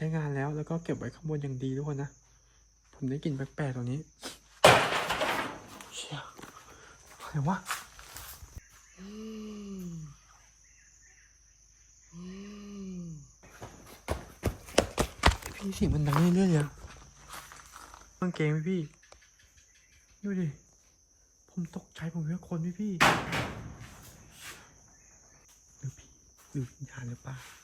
ใช้งานแล้วแล้วก็เก็บไว้ข้างบนอย่างดีทุกคนนะ ผมได้กลิ่นแปลกๆตรงนี้ เชี่ยอะไรวะพี่เสียงมันดังเรื่อยๆเลยอะกางเกงไหมพี่ ดูดิ ผมตกใจผมเห็นคนพี่พี่หรือพี่หรือวิญญาณหรือเปล่า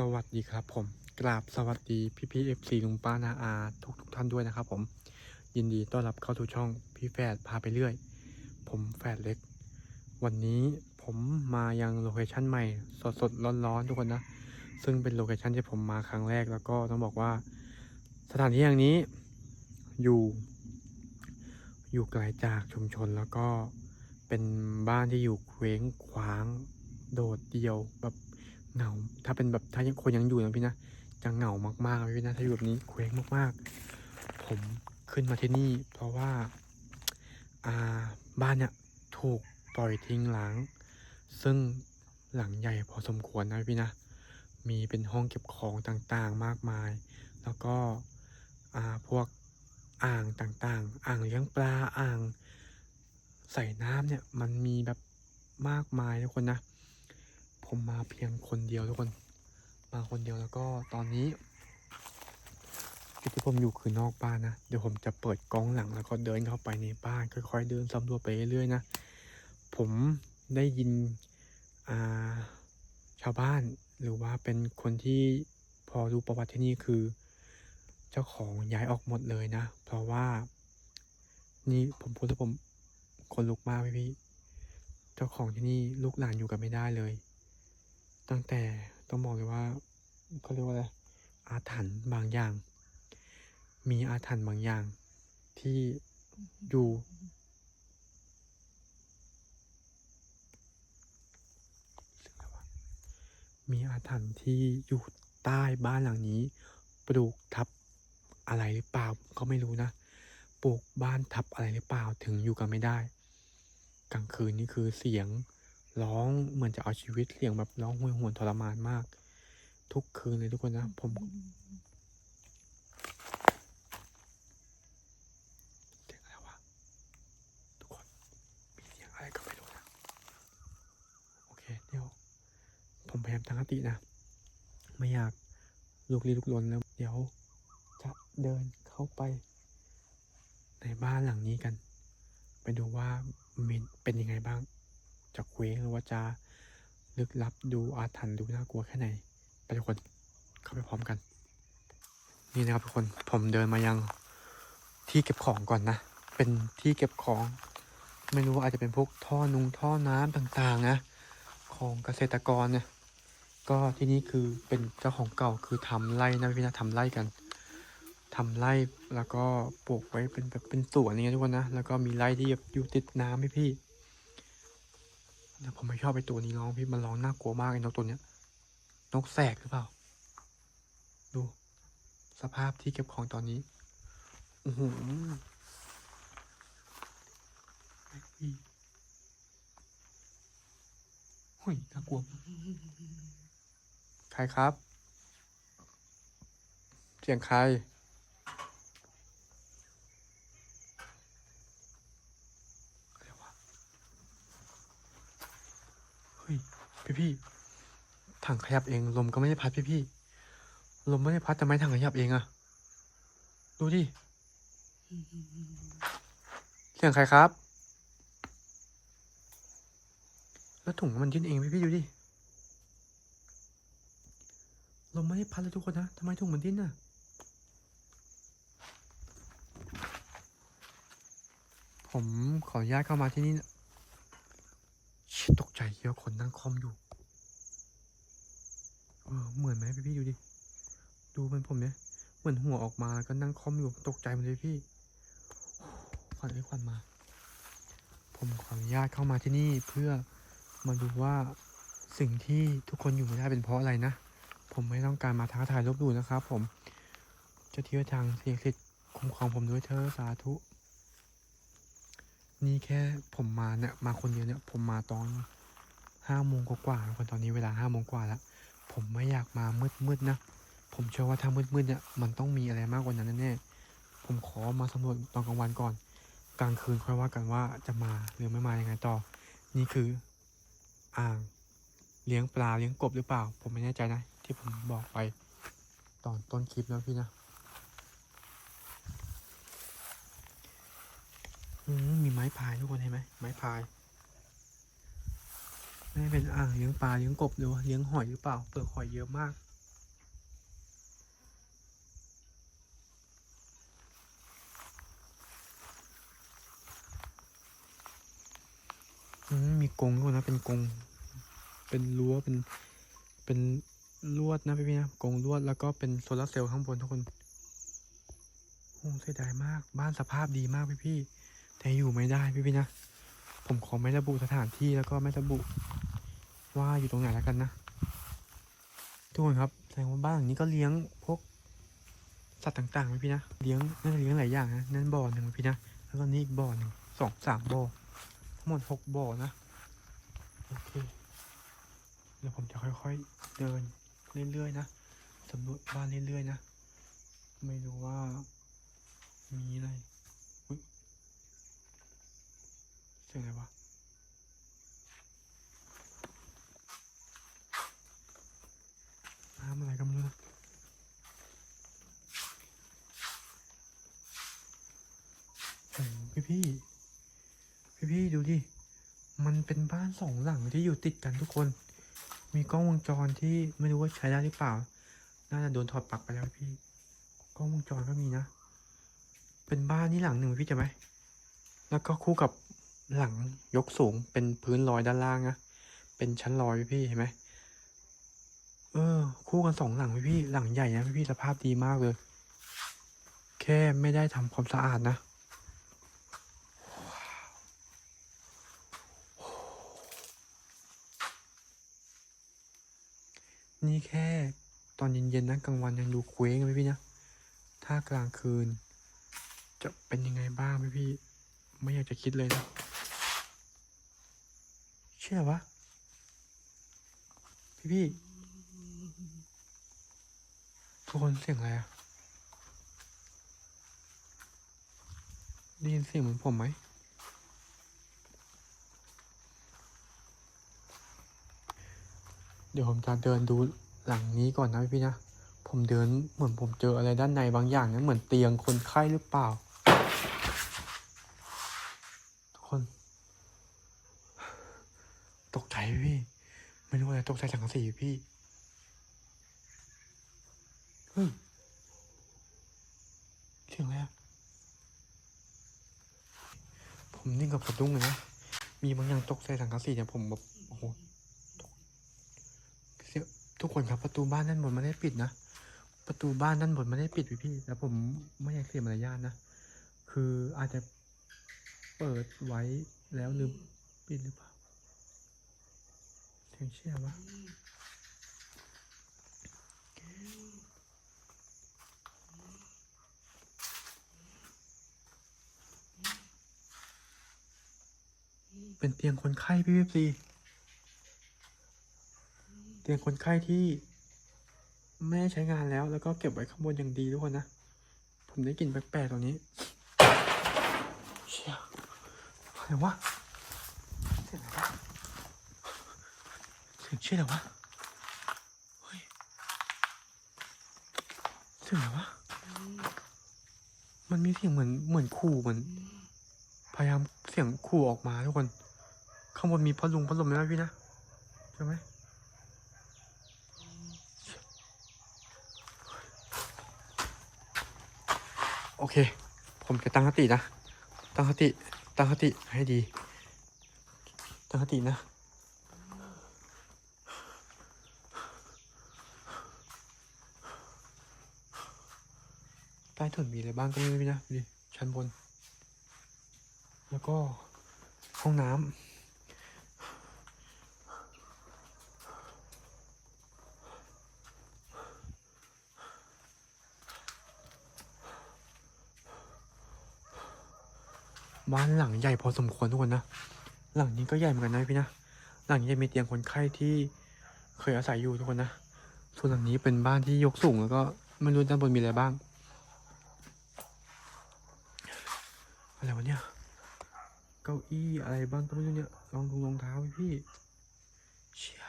สวัสดีครับผม กราบสวัสดีพี่พี่เอฟซีลุงป้านาอาทุกทุกท่านด้วยนะครับผม ยินดีต้อนรับเข้าสู่ช่องพี่แฝดพาไปเรื่อย ผมแฝดเล็ก วันนี้ผมมายังโลเคชั่นใหม่ สดสดร้อนร้อนทุกคนนะ ซึ่งเป็นโลเคชั่นที่ผมมาครั้งแรกแล้วก็ต้องบอกว่า สถานที่อย่างนี้อยู่ อยู่ไกลจากชุมชนแล้วก็เป็นบ้านที่อยู่เคว้งคว้างโดดเดี่ยวแบบ เหงา ถ้าเป็นแบบถ้ายังคนยังอยู่นะพี่นะจะเหงามากๆเลยพี่นะถ้าอยู่แบบนี้เคว้งมากๆ ผมขึ้นมาที่นี่ เพราะว่าอ่าบ้านเนี่ยถูกปล่อยทิ้งร้างซึ่งหลังใหญ่พอสมควรนะพี่นะมีเป็นห้องเก็บของต่างๆมากมาย แล้วก็อ่าพวกอ่างต่างๆ อ่างเลี้ยงปลาอ่างใส่น้ำเนี่ยมันมีแบบมากมายทุกคนนะ ผมมาเพียงคนเดียวทุกคน มาคนเดียวแล้วก็ตอนนี้จุดที่ผมอยู่คือนอกบ้านนะ เดี๋ยวผมจะเปิดกล้องหลังแล้วก็เดินเข้าไปในบ้าน ค่อยๆเดินสำรวจไปเรื่อยๆนะ ผมได้ยินาชาวบ้านหรือว่าเป็นคนที่พอรู้ประวัติที่นี่คือ เจ้าของย้ายออกหมดเลยนะ เพราะว่า นี่ผมพูดแล้วผมคนลุกมากพี่พี่เจ้าของที่นี่ลูกหลานอยู่กันไม่ได้เลย ตั้งแต่ต้องบอกเลยว่าเขาเรียกว่าอะไรอาถรรพ์บางอย่าง มีอาถรรพ์บางอย่าง ที่อยู่มีอาถรรพ์ที่อยู่ใต้บ้านหลังนี้ ปลูกทับอะไรหรือเปล่าก็ไม่รู้นะปลูกบ้านทับอะไรหรือเปล่าถึงอยู่กันไม่ได้ กลางคืนนี่คือเสียง ร้องเหมือนจะเอาชีวิตเสียงแบบร้องห่วยหวนทรมานมาก ทุกคืนเลยทุกคนนะผมเสียงอะไรวะทุกคนมีเสียงอะไรก็ไม่รู้นะโอเคเดี๋ยวผมพยายามตั้งสตินะ ไม่อยากลุกลี้ลุกลนแล้ว เดี๋ยวจะเดินเข้าไป ในบ้านหลังนี้กัน ไปดูว่ามันเป็นยังไงบ้าง จะเคว้งหรือว่าจะลึกลับดูอาถรรพ์ดูน่ากลัวแค่ไหนไปทุกคนเข้าไปพร้อมกัน นี่นะครับทุกคนผมเดินมายังที่เก็บของก่อนนะ เป็นที่เก็บของ ไม่รู้ว่าอาจจะเป็นพวกท่อนุงท่อน้ำต่างๆนะของเกษตรกรเนี่ยก็ที่นี่คือเป็นเจ้าของเก่าคือทำไร่นะพี่นะทำไร่กันทำไร่แล้วก็ปลูกไว้เป็นแบบเป็นสวนอย่างเงี้ยทุกคนนะแล้วก็มีไร่ที่แบบอยู่ติดน้ำพี่พี่ แต่ผมไม่ชอบไอ้ตัวนี้ร้องพี่มันร้องน่ากลัวมากไอ้นกตัวเนี้ย นกแสกหรือเปล่า ดู สภาพที่เก็บของตอนนี้อ้โหไอ้พี่หุยน่ากลัว ใครครับ เสียงใครวะ เฮ้ย พี่พี่ถังขยับเองลมก็ไม่ได้พัดพี่พี่ลมไม่ได้พัดแต่ไม้ถังขยับเองอะดูดิเสียงใครครับ แล้วถุงมันยื่นเองพี่พี่ดูดิลมไม่ได้พัดเลยทุกคนนะทำไมถุงมันดิ้นน่ะผมขออนุญาตเข้ามาที่นี่ ชิตกใจเยอะคนนั่งคอมอยู่ เออเหมือนไหมพี่พี่ดูดิ ดูเป็นผมเนี่ยเหมือนหัวออกมาแล้วก็นั่งคอมอยู่ตกใจหมดเลยพี่ควันไอ้ควันมา ผมขออนุญาตเข้ามาที่นี่เพื่อมาดูว่าสิ่งที่ทุกคนอยู่ไม่ได้เป็นเพราะอะไรนะ ผมไม่ต้องการมาท้าทายลบหลู่นะครับ ผม จะเที่ยวทางเสียงสิทธิ์คุ้มครองผมด้วยเธอสาธุ นี่แค่ผมมาเนี่ยมาคนเดียวเนี่ยผมมาตอนห้าโมงกว่าๆคนตอนนี้เวลาห้าโมงกว่าแล้ว ผมไม่อยากมามืดๆนะ ผมเชื่อว่าถ้ามืดๆเนี่ยมันต้องมีอะไรมากกว่านั้นแน่ๆผมขอมาสำรวจตอนกลางวันก่อน กลางคืนค่อยว่ากันว่าจะมาหรือไม่มายังไงต่อ นี่คืออ่างเลี้ยงปลาเลี้ยงกบหรือเปล่า ผมไม่แน่ใจนะ ที่ผมบอกไปตอนต้นคลิปแล้วพี่นะอืมมี ไม้พายทุกคนเห็นไหมไม้พายไม่เป็นอ่างเลี้ยงปลาเลี้ยงกบหรือว่าเลี้ยงหอยหรือเปล่าเปลือกหอยเยอะมากอืมมีกรงด้วยนะเป็นกรงเป็นรั้วเป็นเป็นลวดนะพี่ๆนะกรงลวดแล้วก็เป็นโซลาร์เซลล์ข้างบนทุกคนโอ้เสียดายมาก บ้านสภาพดีมากพี่ๆ แต่อยู่ไม่ได้พี่ๆนะ ผมขอไม่ระบุสถานที่แล้วก็ไม่ระบุ ว่าอยู่ตรงไหนแล้วกันนะ ทุกคนครับแสดงว่าบ้านหลังนี้ก็เลี้ยงพวกสัตว์ต่างๆพี่นะ เลี้ยงน่าจะเลี้ยงหลายอย่างนะ นั่นบ่อหนึ่งพี่นะ แล้วก็นี่อีกบ่อหนึ่งสองสามบ่อ ทั้งหมดหกบ่อนะ โอเค เดี๋ยวผมจะค่อยๆ เดินเรื่อยๆนะสำรวจบ้านเรื่อยๆนะ ไม่รู้ว่ามีอะไรอุ๊ยเสียงอะไรวะน้ำอะไรก็ไม่รู้นะโอ้โหพี่พี่พี่ดูดิ มันเป็นบ้านสองหลังที่อยู่ติดกันทุกคน มีกล้องวงจรที่ไม่รู้ว่าใช้ได้หรือเปล่า น่าจะโดนถอดปลั๊กไปแล้วพี่ กล้องวงจรก็มีนะ เป็นบ้านนี่หลังหนึ่งพี่จะไหม แล้วก็คู่กับ หลังยกสูงเป็นพื้นลอยด้านล่างนะเป็นชั้นลอยพี่เห็นไหมเออ คู่กันสองหลังพี่ หลังใหญ่นะพี่สภาพดีมากเลย แค่ไม่ได้ทำความสะอาดนะนี่แค่ตอนเย็นๆนะกลางวันยังดูเคว้งเลยพี่นะ ถ้ากลางคืน จะเป็นยังไงบ้างพี่พี่ ไม่อยากจะคิดเลยนะ ชื่อวะ พี่พี่ทุกคนเสียงอะไรอะได้ยินเสียงเหมือนผมไหมเดี๋ยวผมจะเดินดูหลังนี้ก่อนนะพี่นะ ผมเดินเหมือนผมเจออะไรด้านในบางอย่างนะเหมือนเตียงคนไข้หรือเปล่า ทุกคน ตกใจพี่ไม่รู้อะไรตกใจสังกะสีพี่เฮ้ยเสียงอะไรผมนิ่งกับสะดุ้งเลยนะมีบางอย่างตกใส่สังกะสีเนี่ยผมแบบโอ้โหทุกคนครับประตูบ้านด้านบนไม่ได้ปิดนะประตูบ้านด้านบนไม่ได้ปิดพี่พี่แล้วผมไม่อยากเสียมารยาทนะคืออาจจะเปิดไว้แล้วลืมปิดหรือเปล่า ถึงเชื่อวะเป็นเตียงคนไข้พี่พี่ซีเตียงคนไข้ที่ไม่ใช้งานแล้วแล้วก็เก็บไว้ข้างบนอย่างดีทุกคนนะ ผมได้กลิ่นแปลกๆตรงนี้เชี่ยอะไรวะเสียงอะไรวะเสียงเชี่อะไรวะเฮ้ยเสียงอะไรวะ มันมีเสียงเหมือนเหมือนขู่เหมือนพยายามเสียงขู่ออกมาทุกคน ข้างบนมีพัดลมพัดลมนะพี่นะใช่ไหมโอเค ผมจะตั้งสตินะ ตั้งสติ ตั้งสติให้ดี ตั้งสตินะ ถึมีอะไรบ้างก็ไม่รู้นะดิชั้นบน แล้วก็ห้องน้ำบ้านหลังใหญ่พอสมควรทุกคนนะ หลังนี้ก็ใหญ่เหมือนกันนะพี่นะ หลังนี้จะมีเตียงคนไข้ที่เคยอาศัยอยู่ทุกคนนะ ส่วนหลังนี้เป็นบ้านที่ยกสูงแล้วก็ไม่รู้ด้านบนมีอะไรบ้าง อะไรวะเนี่ย เก้าอี้อะไรบ้างก็ไม่รู้เนี่ยลองดูรองเท้าไหมพี่เชี่ย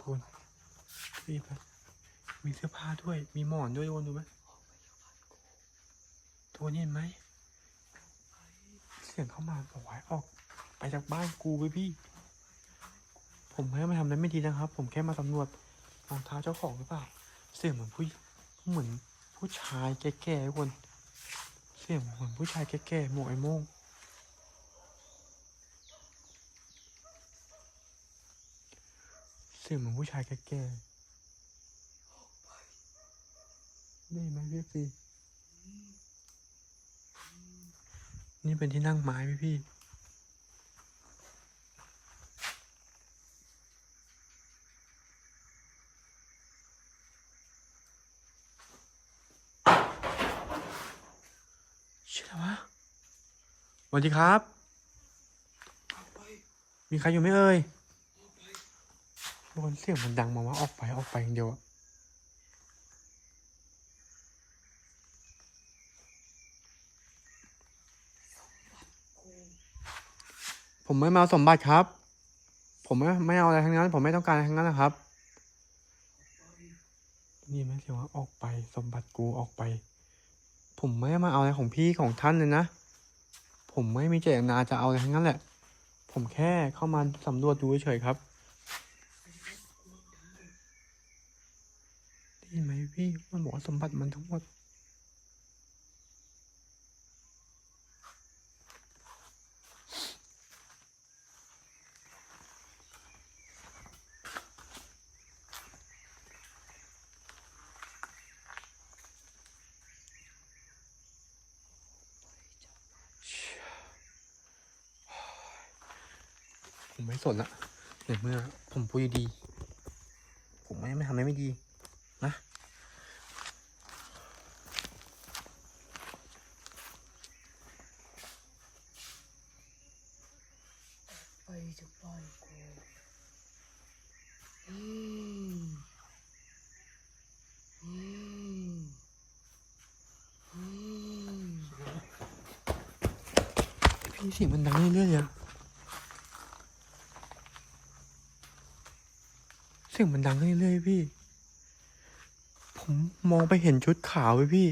คุณพี่ไปมีเสื้อผ้าด้วย มีหมอนด้วยทุกคนดูไหมทุกคนเห็นไหมเสียงเข้ามาบอกให้ออก ไปจากบ้านกูไปพี่ ผมไม่มาทำอะไรไม่ดีนะครับ ผมแค่มาสำรวจรองเท้าเจ้าของหรือเปล่า เสียงเหมือนผู้เหมือนผู้ชายแก่ๆทุกคน เสียงเหมือนผู้ชายแก่ๆหมวกไอ้โม่งเสียงเหมือนผู้ชายแก่ๆได้ไหมพี่ฟีนี่เป็นที่นั่งไม้พี่พี่ ชื่ออะไรวะ สวัสดีครับ มีใครอยู่ไหมเอ่ยบนเสียงมันดังมาว่าออกไปออกไปอย่างเดียวอะผมไม่มาสมบัติครับ ผมไม่ไม่เอาอะไรทั้งนั้น ผมไม่ต้องการอะไรทั้งนั้นนะครับ นี่ไหมเสียงว่าออกไปสมบัติกูออกไป ผมไม่มาเอาอะไรของพี่ของท่านเลยนะ ผมไม่มีเจตนาจะเอาอะไรทั้งนั้นแหละ ผมแค่เข้ามาสำรวจดูเฉยๆครับได้ยินไหมพี่มันบอกว่าสมบัติมันทั้งหมด สนละในเมื่อผมพูดดีๆผมไม่ไม่ทำอะไรไม่ดีนะไปจากบ้านกูอืมอืมอืมพี่เสียงมันดังเรื่อยๆเลยอะเสียงมันดังเรื่อยๆพี่ ผมมองไปเห็นชุดขาวไปพี่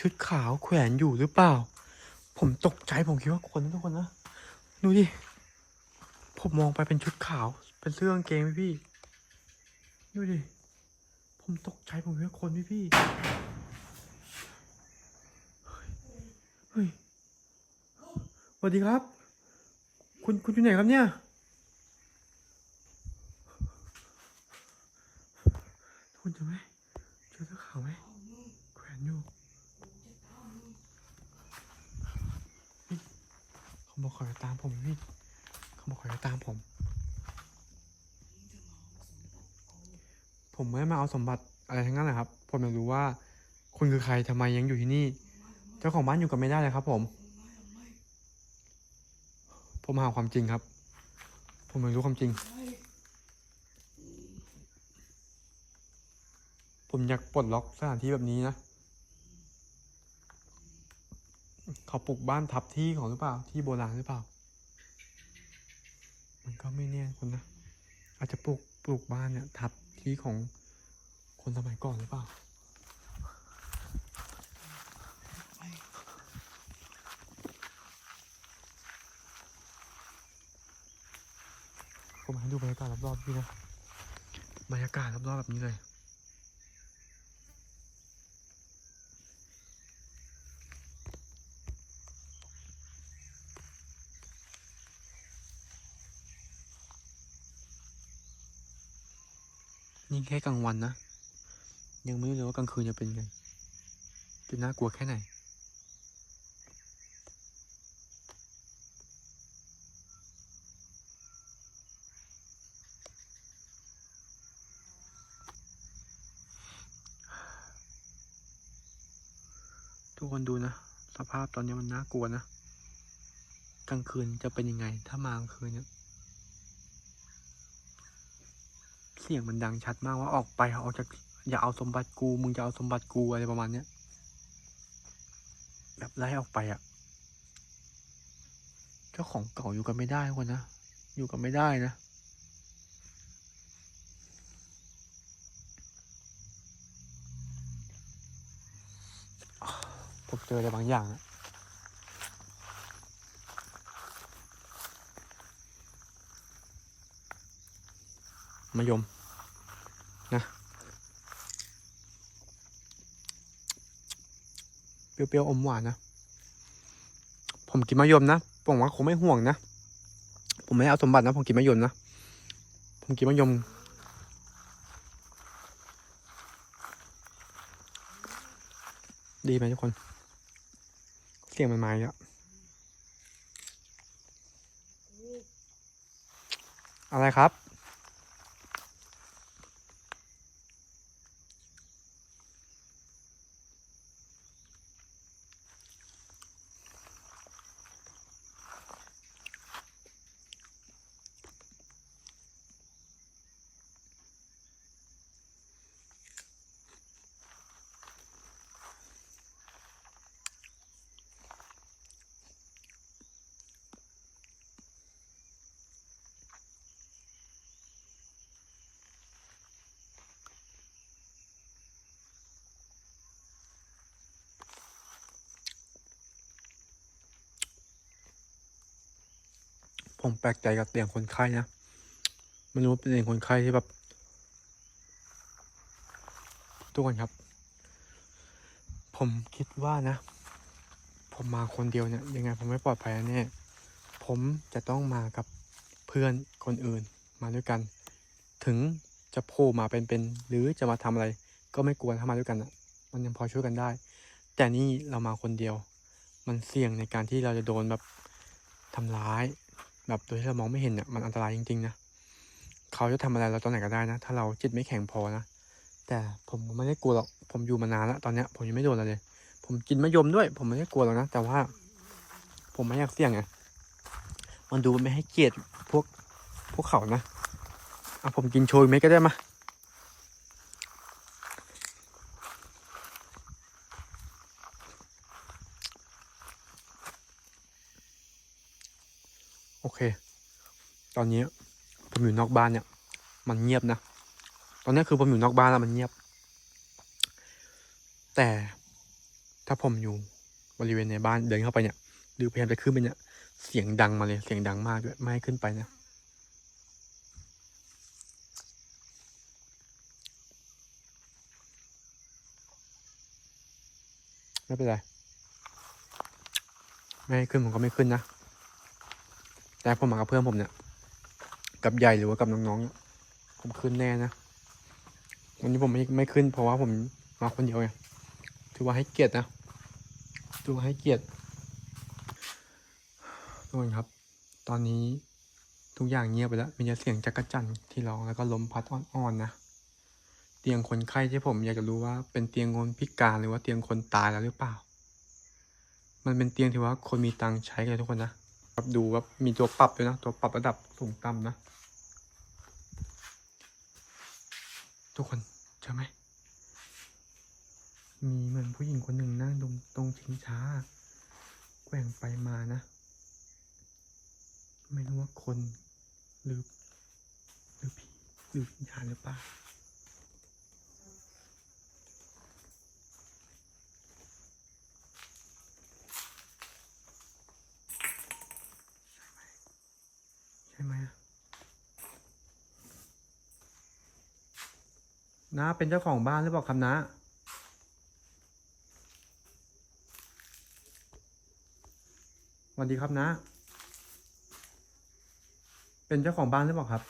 ชุดขาวแขวนอยู่หรือเปล่า ผมตกใจผมคิดว่าคนทุกคนนะ ดูดิ ผมมองไปเป็นชุดขาว เป็นเสื้อกางเกงพี่ ดูดิ ผมตกใจผมคิดว่าคนไหมพี่ เฮ้ยสวัสดีครับ คุณคุณอยู่ไหนครับเนี่ย คุณเจะไหมเจอเสื้อขาวไหมแขวนอยู่นี่เขาบอกเขาจะตามผมนี่เขาบอกเขาจะตามผม ผมไม่ได้มา เอาสมบัติอะไรทั้งนั้นแหละครับ ผมอยากรู้ว่าคุณคือใครทำไมยังอยู่ที่นี่ เจ้าของบ้านอยู่กันไม่ได้เลยครับ ผม ผมหาความจริงครับ ผมอยากรู้ความจริง ผมอยากปลดล็อกสถานที่แบบนี้นะเขาปลูกบ้านทับที่ของหรือเปล่า ที่โบราณหรือเปล่า มันก็ไม่แน่คุณนะ อาจจะปลูกปลูกบ้านเนี่ย ทับที่ของ คนสมัยก่อนหรือเปล่าผมให้ดูบรรยากาศรอบๆพี่นะบรรยากาศรอบๆแบบนี้เลยนี่แค่กลางวันนะ ยังไม่รู้เลยว่ากลางคืนจะเป็นไง จะน่ากลัวแค่ไหน ทุกคนดูนะสสภาพตอนนี้มันน่ากลัวนะ กลางคืนจะเป็นยังไง ถ้ามากลางคืนเนี่ยเสียงมันดังชัดมากว่าออกไปออกจาก อย่าเอาสมบัติกู มึงจะเอาสมบัติกูอะไรประมาณเนี้ยแบบไล่ออกไปอะ่ะ เจ้าของเก่าอยู่กันไม่ได้คนนะ อยู่กันไม่ได้นะผมเจออะไรบางอย่างอะมะยม นะ เปรี้ยวๆอมหวานนะ ผมกินมะยมนะผมว่าคงไม่ห่วงนะ ผมไม่ได้เอาสมบัตินะ ผมกินมะยมนะ ผมกินมะยม ดีไหมทุกคน เสียงมันมาอีกแล้วอะไรครับ ผมแปลกใจกับเตียงคนไข้นะไม่รู้เป็นเตียงคนไข้ที่แบบ ทุกคนครับ ผมคิดว่านะ ผมมาคนเดียวเนี่ยยังไงผมไม่ปลอดภัยแน่ผมจะต้องมากับเพื่อนคนอื่นมาด้วยกัน ถึงจะโผล่มาเป็นๆหรือจะมาทำอะไร ก็ไม่กลัวถ้ามาด้วยกันอะ มันยังพอช่วยกันได้ แต่นี่เรามาคนเดียว มันเสี่ยงในการที่เราจะโดนแบบทำร้าย แบบโดยที่เรามองไม่เห็นเนี่ยมันอันตรายจริงๆนะเขาจะทำอะไรเราตอนไหนก็ได้นะ ถ้าเราจิตไม่แข็งพอนะแต่ผมไม่ได้กลัวหรอกผมอยู่มานานแล้วตอนเนี้ย ผมยังไม่โดนอะไรเลย ผมกินมะยมด้วย ผมไม่ได้กลัวหรอกนะแต่ว่า ผมไม่อยากเสี่ยงไงมันดูไม่ให้เกียรติพวกพวกเขานะอะผมกินโชยไหมก็ได้มาโอเค ตอนนี้ผมอยู่นอกบ้านเนี่ย มันเงียบนะ ตอนนี้คือผมอยู่นอกบ้านแล้วมันเงียบ แต่ถ้าผมอยู่บริเวณในบ้านเดินเข้าไปเนี่ยหรือพยายามจะขึ้นไปเนี่ย เสียงดังมาเลยเสียงดังมากด้วยไม่ให้ขึ้นไปนะไม่เป็นไร ไม่ให้ขึ้นผมก็ไม่ขึ้นนะ แต่ผมมากับเพื่อนผมเนี่ย กับใหญ่หรือว่ากับน้องๆเนี่ยผมขึ้นแน่นะวันนี้ผมไม่ไม่ขึ้น เพราะว่าผมมาคนเดียวไงถือว่าให้เกียรตินะถือว่าให้เกียรติทุกคนครับ ตอนนี้ทุกอย่างเงียบไปแล้วมีแต่เสียงจักรจันที่ร้องแล้วก็ลมพัดอ่อนๆนะเตียงคนไข้ที่ผมอยากจะรู้ว่าเป็นเตียงคนพิการหรือว่าเตียงคนตายแล้วหรือเปล่า มันเป็นเตียงที่ว่าคนมีตังค์ใช้กันทุกคนนะ แบบดูว่ามีตัวปรับด้วยนะ ตัวปรับระดับสูงต่ำนะ ทุกคนเจอไหม มีเหมือนผู้หญิงคนหนึ่งนั่งตรงตรงชิงช้าแกว่งไปมานะ ไม่รู้ว่าคนหรือหรือผีหรือวิญญาณหรือเปล่า ช่ไหมอะน้าเป็นเจ้าของบ้านหรือเปล่าครับน้าสวัสดีครับน้าเป็นเจ้าของบ้านหรือเปล่าครับ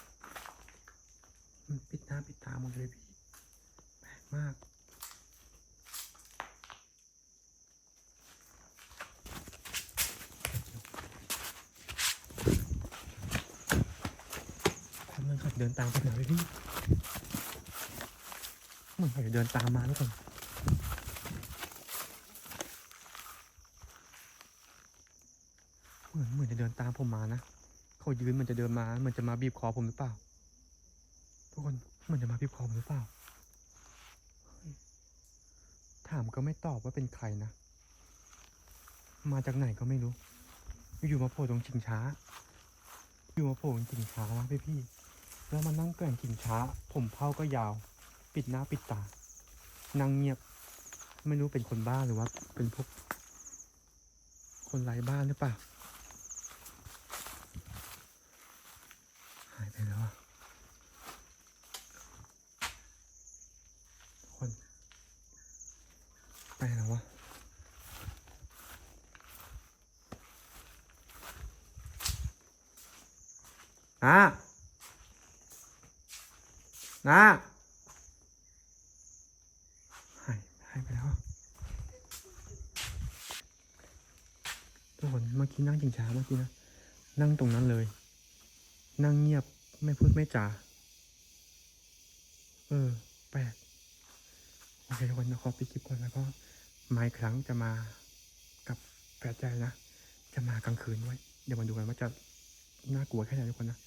ตามมาทุกคนเหมือนเหมือนจะเดินตามผมมานะเขายืนมันจะเดินมามันจะมาบีบคอผมหรือเปล่า ทุกคนมันจะมาบีบคอผมหรือเปล่า ถามก็ไม่ตอบว่าเป็นใครนะ มาจากไหนก็ไม่รู้ อยู่มาโผล่ตรงชิงช้า อยู่มาโผล่ตรงชิงช้านะพี่พี่แล้วมันนั่งเกลื่อนชิงช้า ผมเผาก็ยาว ปิดหน้าปิดตา นั่งเงียบ ไม่รู้เป็นคนบ้าหรือว่า เป็นพวก คนไร้บ้านหรือเปล่า หายไปแล้วอะคน ไปแล้ววะนะนะหายหายไปแล้วอะทุก ที่นั่งจิงช้าเมื่อกี้นะ นั่งตรงนั้นเลย นั่งเงียบไม่พูดไม่จาเออแปลกโอเคทุกคนนะขอปิดคลิปก่อนแล้วก็มาอีกครั้งจะมากับแฟนใจนะ จะมากลางคืนด้วย เดี๋ยวมาดูกันว่าจะน่ากลัวแค่ไหนทุกคนนะ